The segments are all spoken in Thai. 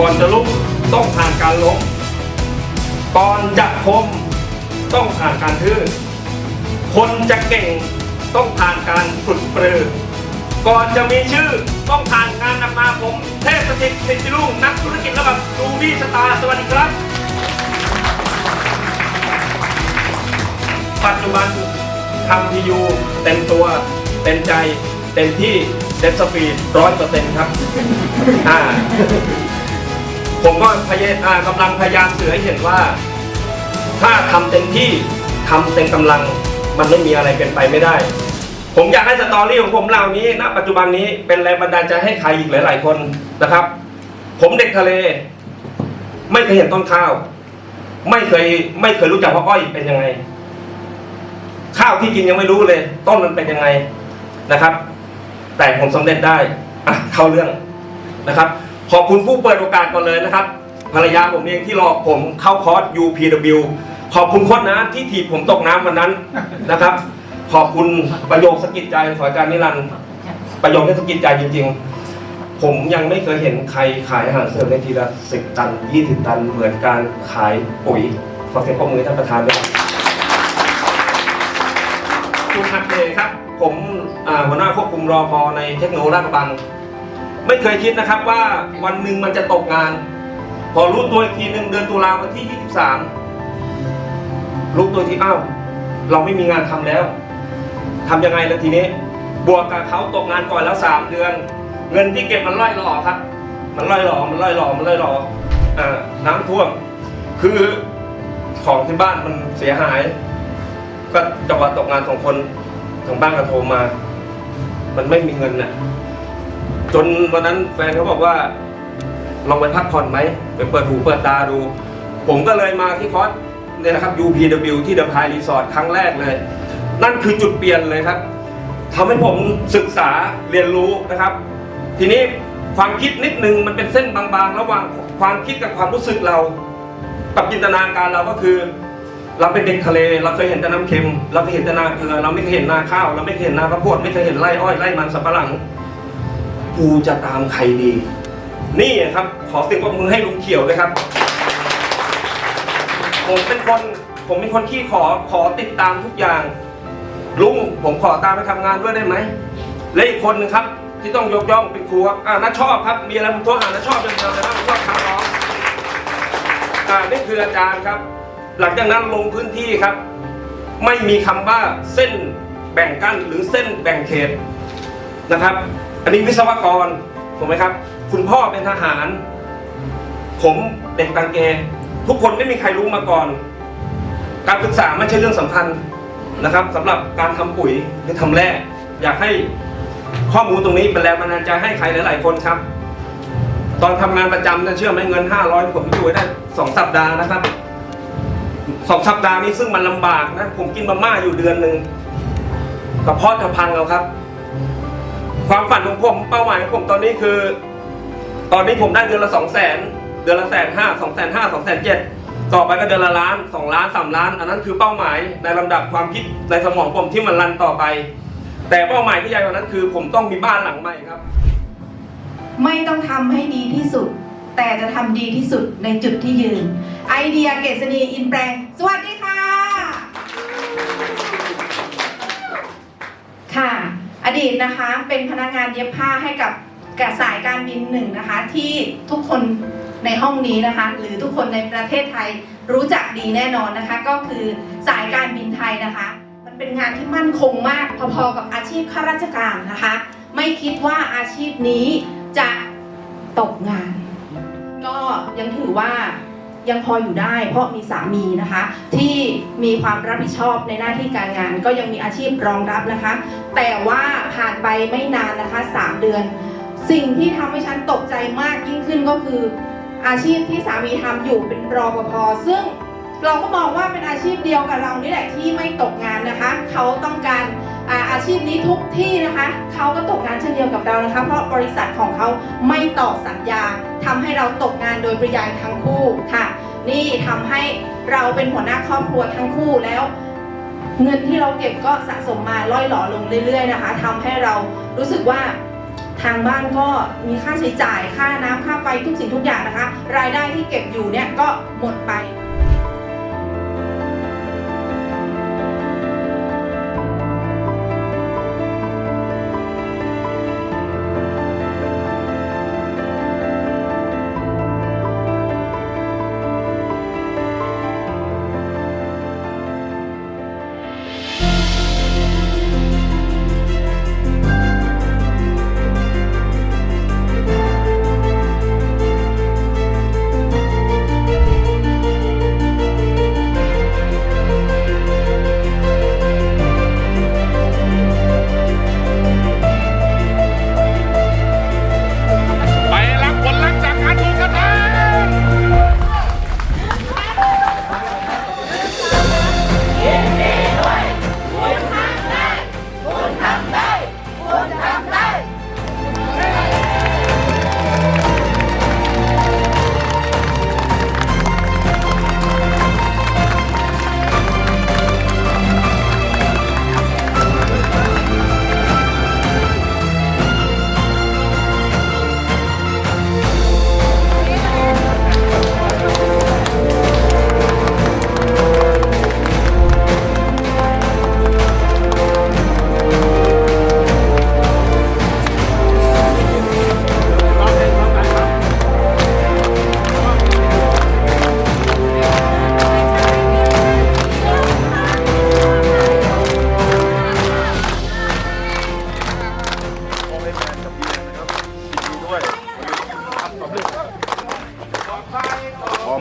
่อนจะลุกต้องผ่านการล้มก่อนจะคมต้องผ่านการทื่อคนจะเก่งต้องผ่านการฝึกปรือ ก่อนจะมีชื่อต้องผ่านงานนำมาผมเทพสถิตสิทธิรุ่งนักธุรกิจระดับรูบี้สตาร์สวัสดีครับ ปัจจุบันทำทียูเต็มตัว เต็มใจ เต็มที่เต็มสปีดร้อยเปอร์เซ็นต์ครับ อ่า ผมก็พยายามกำลังพยายามสื่อให้เห็นว่า ถ้าทำเต็มที่ทำเต็มกำลังมันไม่มีอะไรเป็นไปไม่ได้ ผมอยากให้สตอรี่ของผมเหล่านี้ณปัจจุบันนี้เป็นแรงบันดาลใจให้ใครอีกหลาย ๆ คนนะครับ ผมเด็กทะเล ไม่เคยเห็นต้นข้าว ไม่เคยไม่เคยรู้จักว่าอ้อยเป็นยังไง ข้าวที่กินยังไม่รู้เลย ต้นมันเป็นยังไงนะครับ แต่ผมสำเร็จได้อะเข้าเรื่องนะครับ ขอบคุณผู้เปิดโอกาสก่อนเลยนะครับ ภรรยาผมเองที่รอผมเข้าคอร์ส UPW ขอบคุณโค้ชนะที่ถีบผมตกน้ำวันนั้นนะครับ ขอบคุณประโยคสะกิดใจขออาจารย์นิรันดร์ประโยคที่สะกิดใจจริง ๆ ผมยังไม่เคยเห็นใครขายอาหารเสริมในทีละสิบตันยี่สิบตัน เหมือนการขายปุ๋ยขอเสียงปรบมือท่านประธานด้วยครับคุณฮักเลยครับ ผมหัวหน้าควบคุมรอพอในเทคโนโลยีราชกระบัง ไม่เคยคิดนะครับว่าวันหนึ่งมันจะตกงาน พอรู้ตัวอีกทีหนึ่งเดือนตุลาวันที่ 23 รู้ตัวที่อ้าวเราไม่มีงานทำแล้วทำยังไงแล้วทีนี้ บวกกับเขาตกงานก่อนแล้ว 3 เดือน เงินที่เก็บมันล่อยหล่อครับ มันล่อยหล่อมันล่อยหล่อมันล่อยหล่ออ่าน้ำท่วม คือของที่บ้านมันเสียหาย ก็จังหวะตกงานสองคนทางบ้านก็โทรมา มันไม่มีเงินน่ะ จนวันนั้นแฟนเขาบอกว่า ลองไปพักผ่อนไหมไปเปิดหูเปิดตาดู ผมก็เลยมาที่คอร์สเนี่ยนะครับ UPW ที่เดอะพายรีสอร์ทครั้งแรกเลย นั่นคือจุดเปลี่ยนเลยครับทำให้ผมศึกษาเรียนรู้นะครับ ทีนี้ความคิดนิดนึงมันเป็นเส้นบางๆ ระหว่างความคิดกับความรู้สึกเรา กับจินตนาการเราก็คือ เราเป็นเด็กทะเล เราเคยเห็นแต่น้ำเค็ม เราเคยเห็นแต่นาเกลือ เราไม่เคยเห็นนาข้าว เราไม่เคยเห็นนาข้าวโพดไม่เคยเห็นไร่อ้อยไร่มันสำปะหลัง กูจะตามใครดี นี่ครับ ขอเสียงปรบมือให้ลุงเขียวด้วยครับ ผมเป็นคน ผมเป็นคนขี้ขอขอติดตามทุกอย่าง ลุงผมขอตามไปทำงานด้วยได้ไหม และอีกคนหนึงครับ ที่ต้องยกย่องเป็นครูครับอ่าน้าชอบครับ มีอะไรผมโทรหาน้าชอบอย่างเดียวเลยนะผมชอบครับน้องอ่านี่คืออาจารย์ครับ หลังจากนั้นลงพื้นที่ครับ ไม่มีคำว่าเส้นแบ่งกั้นหรือเส้นแบ่งเขตนะครับ อันนี้วิศวกรถูกไหมครับ คุณพ่อเป็นทหาร ผมเด็กตังเก ทุกคนไม่มีใครรู้มาก่อน การศึกษาไม่ใช่เรื่องสำคัญนะครับสำหรับการทำปุ๋ยหรือทำแร่อยากให้ข้อมูลตรงนี้เป็นแรงบันดาลใจให้ใครหลาย ๆ คนครับ ตอนทำงานประจำจะเชื่อไหมเงิน 500 ผมอยู่ได้สองสัปดาห์นะครับสองสัปดาห์นี้ซึ่งมันลำบากนะ ผมกินมาม่าอยู่เดือนหนึ่งกระเพาะจะพังเอาครับ ความฝันของผมเป้าหมายของผมตอนนี้คือ ตอนนี้ผมได้เดือนละสองแสนเดือนละแสนห้าสองแสนห้าสองแสนเจ็ดต่อไปก็เดือนละล้านสองล้านสามล้าน อันนั้นคือเป้าหมายในลำดับความคิดในสมองผมที่มันรันต่อไป แต่เป้าหมายที่ใหญ่กว่านั้นคือ ผมต้องมีบ้านหลังใหม่ครับ ไม่ต้องทำให้ดีที่สุด แต่จะทำดีที่สุดในจุดที่ยืน ไอเดียเกษณีอินแปลงสวัสดีค่ะ ค่ะ ดีตนะคะเป็นพนักงานเย็บผ้าให้กับกสายการบินหนึ่งนะคะ ที่ทุกคนในห้องนี้นะคะ หรือทุกคนในประเทศไทยรู้จักดีแน่นอนนะคะ ก็คือสายการบินไทยนะคะ มันเป็นงานที่มั่นคงมากพอๆกับอาชีพข้าราชการนะคะ ไม่คิดว่าอาชีพนี้จะตกงาน ก็ยังถือว่า ยังพออยู่ได้ เพราะมีสามีนะคะ ที่มีความรับผิดชอบในหน้าที่การงาน ก็ยังมีอาชีพรองรับนะคะ แต่ว่าผ่านไปไม่นานนะคะ 3 เดือน สิ่งที่ทำให้ฉันตกใจมากยิ่งขึ้นก็คือ อาชีพที่สามีทำอยู่เป็นรอปภซึ่งเราก็มองว่าเป็นอาชีพเดียวกับเรานี่แหละที่ไม่ตกงานนะคะ เขาต้องการ อาชีพนี้ทุกที่นะคะเขาก็ตกงานเช่นเดียวกับเรานะคะ เพราะบริษัทของเขาไม่ต่อสัญญาทำให้เราตกงานโดยปริยายทั้งคู่ค่ะ นี่ทำให้เราเป็นหัวหน้าครอบครัวทั้งคู่แล้ว เงินที่เราเก็บก็สะสมมาล่อยหล่อลงเรื่อยๆนะคะทำให้เรารู้สึกว่าทางบ้านก็มีค่าใช้จ่ายค่าน้ำค่าไฟทุกสิ่งทุกอย่างนะคะ รายได้ที่เก็บอยู่เนี่ยก็หมดไป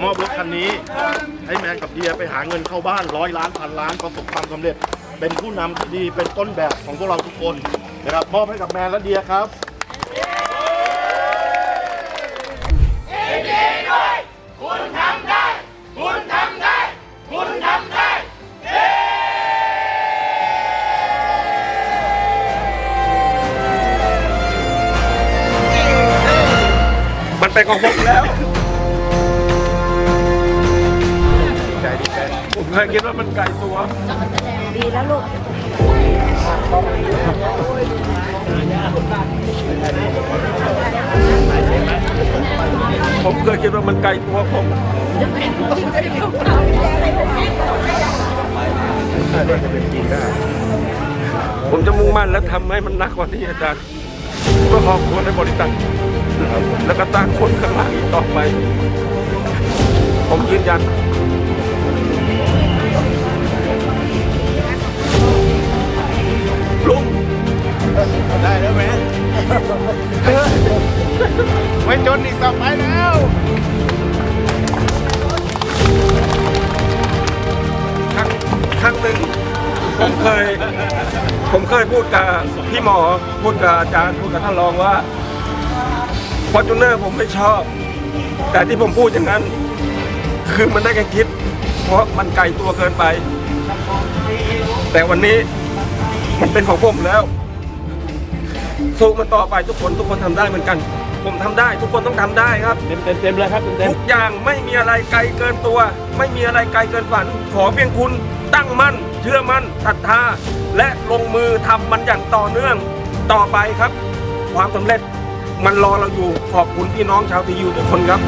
มอบรถคันนี้ ให้แมนกับเดียไปหาเงินเข้าบ้านร้อยล้านพันล้านประสบความสำเร็จ เป็นผู้นำที่ดีเป็นต้นแบบของพวกเราทุกคนนะครับมอบให้กับแมนและเดียครับมันเป็นของผมแล้ว เคยคิดว่ามันไกลตัว ดีแล้วลูกผมเคยคิดว่ามันไกลตัวผมน่าจะเป็นจริงได้ ผมจะมุ่งมั่นและทำให้มันหนักกว่านี้อาจารย์เพื่อครอบครัวในบริษัทนะครับแล้วก็สร้างคนข้างหลังอีกต่อไป ผมยืนยัน ได้แล้วแมนไม่จนอีกต่อไปแล้วครั้งครั้งหนึ่งผมเคย ผมเคยพูดกับพี่หมอพูดกับอาจารย์พูดกับท่านรองว่าฟอร์จูเนอร์ผมไม่ชอบ แต่ที่ผมพูดอย่างนั้น คือมันได้แค่คิด เพราะมันไกลตัวเกินไป แต่วันนี้มันเป็นของผมแล้ว สู้มันต่อไปทุกคนทุกคนทำได้เหมือนกัน ผมทำได้ทุกคนต้องทำได้ครับเต็มเต็มเต็มเลยครับเต็มเต็มทุกอย่างไม่มีอะไรไกลเกินตัว ไม่มีอะไรไกลเกินฝัน ขอเพียงคุณตั้งมั่นเชื่อมั่นศรัทธาและลงมือทำมันอย่างต่อเนื่องต่อไปครับ ความสำเร็จมันรอเราอยู่ขอบคุณพี่น้องชาวทียูทุกคนครับ